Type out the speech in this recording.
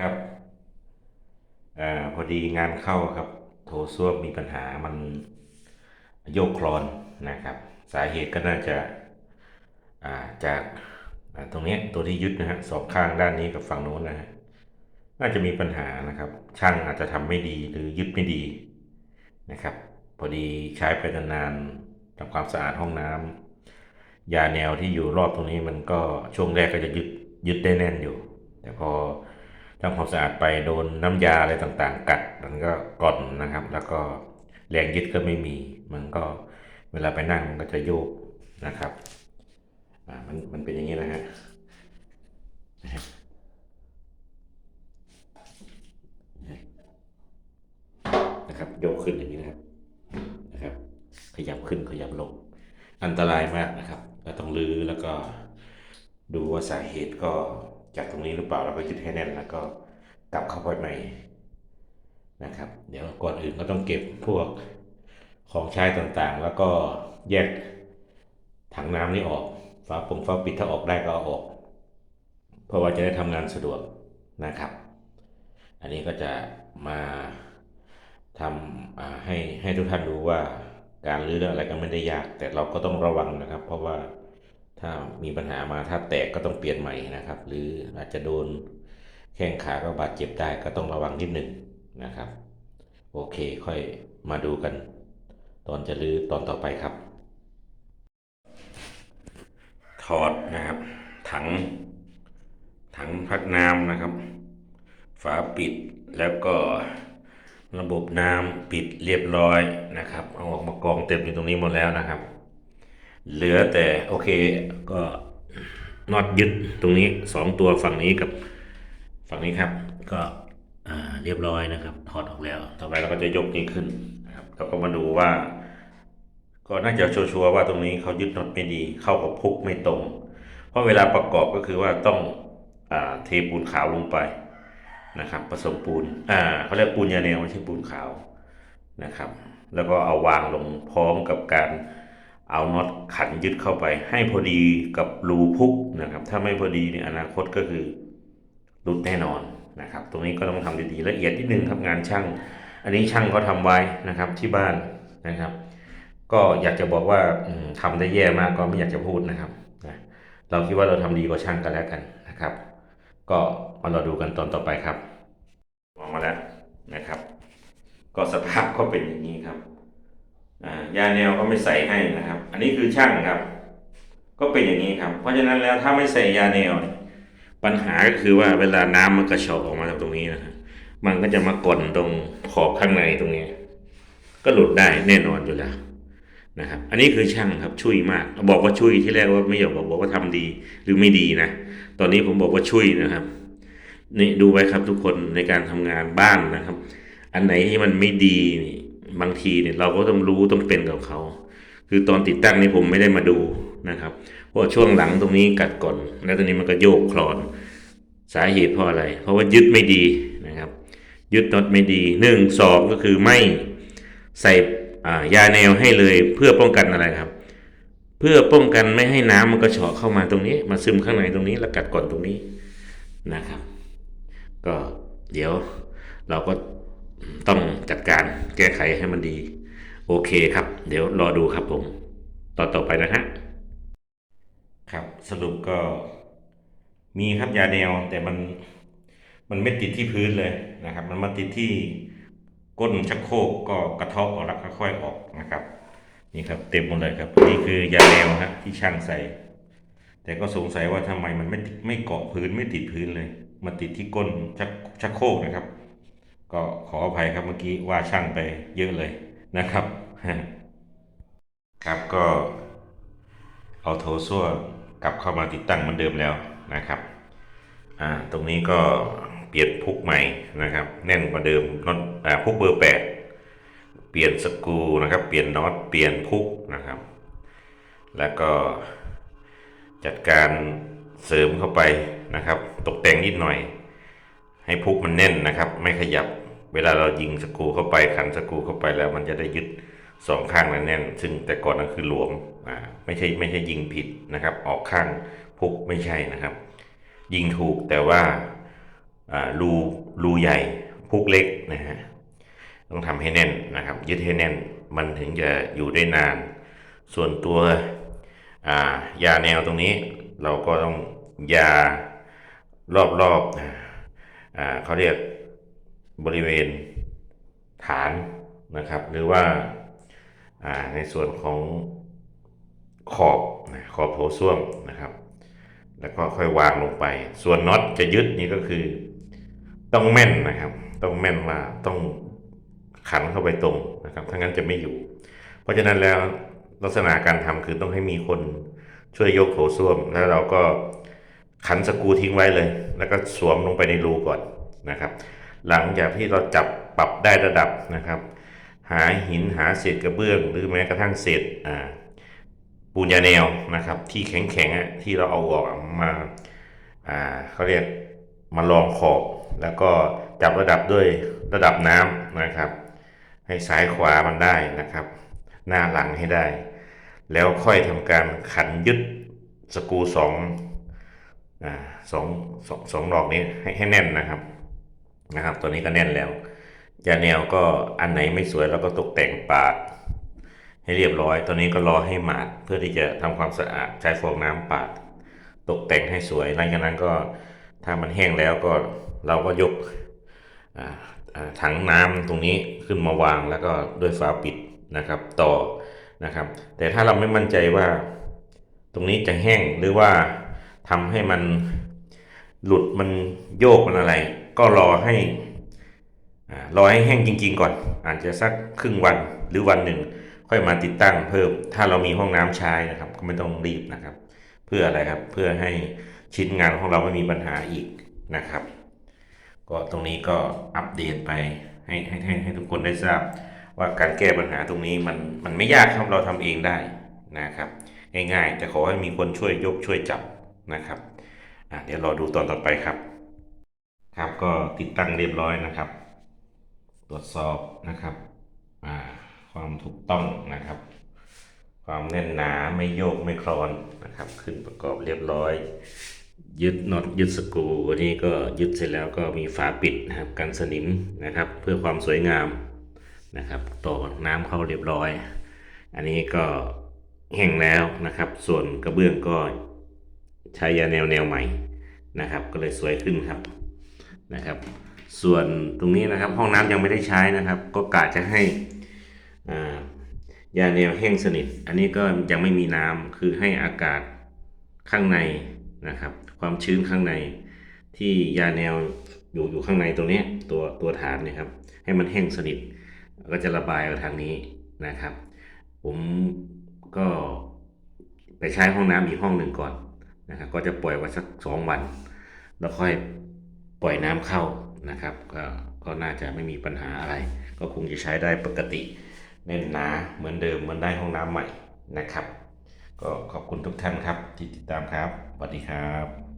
ครับอพอดีงานเข้าครับ โถส้วมมีปัญหามันโยกคลอนนะครับ สาเหตุก็น่าจะาจากาตรงนี้ตัวที่ยึดนะฮะสองข้างด้านนี้กับฝั่งโน้นนะฮะน่าจะมีปัญหานะครับ ช่างอาจจะทำไม่ดีหรือยึดไม่ดีนะครับ พอดีใช้ไปนานๆทำความสะอาดห้องน้ำยาแนวที่อยู่รอบตรงนี้มันก็ช่วงแรกก็จะยึดยึดได้แน่นอยู่ แต่พอ ทำความสะอาดไปโดนน้ำยาอะไรต่างๆ กัดมันก็ก่อนนะครับ แล้วก็แรงยึดก็ไม่มี มันก็เวลาไปนั่งมันก็จะโยกนะครับอ่ามันมันเป็นอย่างนี้นะฮะนะครับโยกขึ้นอย่างนี้นะครับนะครับ ขยับขึ้นขยับลง อันตรายมากนะครับเราต้องลื้อแล้วก็ดูว่าสาเหตุก็ จากตรงนี้หรือเปล่าแล้วก็ยึดให้แน่นแล้วก็กลับเข้าไปใหม่นะครับ เดี๋ยวก่อนอื่นก็ต้องเก็บพวกของใช้ต่างๆ แล้วก็แยกถังน้ำนี่ออกฝาปงฝาปิดถ้าออกได้ก็ออก เพราะว่าจะได้ทำงานสะดวกนะครับ อันนี้ก็จะมาทำให้ให้ทุกท่านรู้ว่าการรื้ออะไรก็ไม่ได้ยาก แต่เราก็ต้องระวังนะครับ เพราะว่า ถ้ามีปัญหามาถ้าแตกก็ต้องเปลี่ยนใหม่นะครับ หรืออาจจะโดนแข้งขาก็บาดเจ็บได้ก็ต้องระวังนิดหนึ่งนะครับ โอเคค่อยมาดูกัน ตอนจะรื้อตอนต่อไปครับ ถอดนะครับ ถัง ถังพักน้ำนะครับ ฝาปิดแล้วก็ระบบน้ำปิดเรียบร้อยนะครับ เอาออกมากองเต็มอยู่ตรงนี้หมดแล้วนะครับ เหลือแต่โอเคก็น็อตยึดตรงนี้สองตัวฝั่งนี้กับฝั่งนี้ครับ ก็เรียบร้อยนะครับถอดออกแล้ว ต่อไปเราก็จะยกนี้ขึ้นนะครับเราก็มาดูว่า ก็น่าจะชัวร์ว่าตรงนี้เขายึดน็อตไม่ดีเข้ากับพุกไม่ตรง เพราะเวลาประกอบก็คือว่าต้องอเทปูนขาวลงไปนะครับผสมปูนอ่าเขาเรียกปูนยาแนวไม่ใช่ปูนขาวนะครับ แล้วก็เอาวางลงพร้อมกับการ เอาน็อตขันยึดเข้าไป ให้พอดีกับรูพุกนะครับ ถ้าไม่พอดีในอนาคตก็คือหลุดแน่นอนนะครับ ตรงนี้ก็ต้องทำดีๆละเอียดนิดนึงครับงานช่าง อันนี้ช่างเขาทำไว้นะครับที่บ้านนะครับ ก็อยากจะบอกว่าอืมทำได้แย่มากก็ไม่อยากจะพูดนะครับนะเราคิดว่าเราทำดีกว่าช่างกันแล้วกันนะครับ ก็มาเราดูกันตอนต่อไปครับออกมาแล้วนะครับ ก็สภาพก็เป็นอย่างนี้ครับ ยาแนวก็ไม่ใส่ให้นะครับ อันนี้คือช่างครับ ก็เป็นอย่างนี้ครับ เพราะฉะนั้นแล้วถ้าไม่ใส่ยาแนว ปัญหาก็คือว่าเวลาน้ำมันกระชอกออกมาจากตรงนี้นะมันก็จะมาก่อนตรงขอบข้างในตรงนี้ ก็หลุดได้แน่นอนอยู่แล้วนะครับ อันนี้คือช่างครับช่วยมากบอกว่าช่วยที่แรกว่าไม่อยากบอกบอกว่าทำดีหรือไม่ดีนะตอนนี้ผมบอกว่าช่วยนะครับนี่ดูไว้ครับทุกคนในการทำงานบ้านนะครับ อันไหนที่มันไม่ดีนี่ บางทีเนี่ยเราก็ต้องรู้ต้องเป็นกับเขา คือตอนติดตั้งนี่ผมไม่ได้มาดูนะครับเพราะช่วงหลังตรงนี้กัดก่อน แล้วตอนนี้มันก็โยกคลอน สาเหตุเพราะอะไร เพราะว่ายึดไม่ดีนะครับ ยึดน็อตไม่ดีหนึ่งสองก็คือไม่ใส่ยาแนวให้เลยเพื่อป้องกันอะไรครับ เพื่อป้องกันไม่ให้น้ำมันกระเฉาะเข้ามาตรงนี้ มาซึมข้างในตรงนี้แล้วกัดก่อนตรงนี้นะครับ ก็เดี๋ยวเราก็ ต้องจัดการแก้ไขให้มันดี โอเคครับ เดี๋ยวรอดูครับผมต่อต่อไปนะฮะครับสรุปก็มีครับยาแนวแต่มันมันไม่ติดที่พื้นเลยนะครับ มันมาติดที่ก้นชักโครกก็กระเทาะออกแล้วค่อยๆออกนะครับนี่ครับเต็มหมดเลยครับ นี่คือยาแนวฮะที่ช่างใส่ แต่ก็สงสัยว่าทำไมมันไม่ไม่เกาะพื้นไม่ติดพื้นเลย มาติดที่ก้นชักชักโครกนะครับ ก็ขออภัยครับเมื่อกี้ว่าช่างไปเยอะเลยนะครับ ครับก็เอาโถส้วมกลับเข้ามาติดตั้งเหมือนเดิมแล้วนะครับอ่าตรงนี้ก็เปลี่ยนพุกใหม่นะครับ แน่นกว่าเดิมน็อตอ่าพุกเบอร์แปดเปลี่ยนสกรูนะครับเปลี่ยนน็อตเปลี่ยนพุกนะครับ แล้วก็จัดการเสริมเข้าไปนะครับ ตกแต่งนิดหน่อย ให้พุกมันแน่นนะครับ ไม่ขยับ เวลาเรายิงสกูเข้าไปขันสกูเข้าไปแล้ว มันจะได้ยึดสองข้างนั้นแน่น ซึ่งแต่ก่อนนั้นคือหลวมอ่าไม่ใช่ไม่ใช่ยิงผิดนะครับ ออกข้างพุกไม่ใช่นะครับ ยิงถูกแต่ว่าอ่ารูรูใหญ่พุกเล็กนะฮะต้องทำให้แน่นนะครับ ยึดให้แน่นมันถึงจะอยู่ได้นาน ส่วนตัวอ่ายาแนวตรงนี้ เราก็ต้องยารอบๆอ่าอ่า เขาเรียกบริเวณฐานนะครับ หรือว่าในส่วนของขอบนะขอบโถส้วมนะครับ แล้วก็ค่อยวางลงไป ส่วนน็อตจะยึดนี่ก็คือ ต้องแม่นนะครับ ต้องแม่นว่าต้องขันเข้าไปตรงนะครับถ้างั้นจะไม่อยู่ เพราะฉะนั้นแล้วลักษณะการทำคือต้องให้มีคนช่วยยกโถส้วม แล้วเราก็ ขันสกูทิ้งไว้เลย แล้วก็สวมลงไปในรูก่อนนะครับ หลังจากที่เราจับปรับได้ระดับนะครับ หาหินหาเศษกระเบื้อง หรือแม้กระทั่งเศษอ่าปูนยาแนวนะครับ ที่แข็งๆอะที่เราเอาออกมาอ่าเขาเรียกมาลองขอบ แล้วก็จับระดับด้วยระดับน้ำนะครับ ให้ซ้ายขวามันได้นะครับ หน้าหลังให้ได้ แล้วค่อยทำการขันยึดสกูสอง สองสองสองดอกนี้ให้ให้แน่นนะครับนะครับ ตัวนี้ก็แน่นแล้วยาแนวก็อันไหนไม่สวยเราก็ตกแต่งปาด ให้เรียบร้อยตอนนี้ก็รอให้หมาดเพื่อที่จะทำความสะอาดใช้ฟองน้ำปาด ตกแต่งให้สวยหลังจากนั้นก็ถ้ามันแห้งแล้วก็เราก็ยกถังน้ำตรงนี้ขึ้นมาวางแล้วก็ด้วยฝาปิดนะครับต่อนะครับ แต่ถ้าเราไม่มั่นใจว่าตรงนี้จะแห้งหรือว่า ทำให้มันหลุดมันโยกมันอะไร ก็รอให้รอให้แห้งจริง ๆ ก่อน อาจจะสักครึ่งวันหรือวันหนึ่ง ค่อยมาติดตั้งเพิ่ม ถ้าเรามีห้องน้ำใช้นะครับ ก็ไม่ต้องรีบนะครับ เพื่ออะไรครับเพื่อให้ชิ้นงานของเราไม่มีปัญหาอีกนะครับ ก็ตรงนี้ก็อัปเดตไปให้ให้ให้ให้ทุกคนได้ทราบ ว่าการแก้ปัญหาตรงนี้มันมันไม่ยากครับเราทำเองได้นะครับ ง่ายๆ แต่ขอให้มีคนช่วยยกช่วยจับ นะครับเดี๋ยวรอดูตอนต่อไปครับ ครับก็ติดตั้งเรียบร้อยนะครับ ตรวจสอบนะครับความถูกต้องนะครับ ความแน่นหนาไม่โยกไม่คลอนนะครับ ขึ้นประกอบเรียบร้อย ยึดน็อตยึดสกรูวันนี้ก็ยึดเสร็จแล้วก็มีฝาปิดนะครับกันสนิมนะครับ เพื่อความสวยงามนะครับต่อน้ำเข้าเรียบร้อย อันนี้ก็แห้งแล้วนะครับ ส่วนกระเบื้องก็ ใช้ยาแนวแนวใหม่นะครับ ก็เลยสวยขึ้นครับนะครับ ส่วนตรงนี้นะครับห้องน้ำยังไม่ได้ใช้นะครับ ก็กะจะให้อ่ายาแนวแห้งสนิท อันนี้ก็ยังไม่มีน้ำคือให้อากาศข้างในนะครับ ความชื้นข้างในที่ยาแนวอยู่อยู่ข้างในตรงเนี้ยตัวตัวฐานเนี่ยครับ ให้มันแห้งสนิทก็จะระบายออกทางนี้นะครับ ผมก็ไปใช้ห้องน้ำอีกห้องหนึ่งก่อน นะครับก็จะปล่อยไว้สักสองวัน แล้วค่อยปล่อยน้ำเข้านะครับ ก็ก็น่าจะไม่มีปัญหาอะไร ก็คงจะใช้ได้ปกติแน่นหนาเหมือนเดิมเหมือนได้ห้องน้ำใหม่นะครับ ก็ขอบคุณทุกท่านครับที่ติดตามครับสวัสดีครับ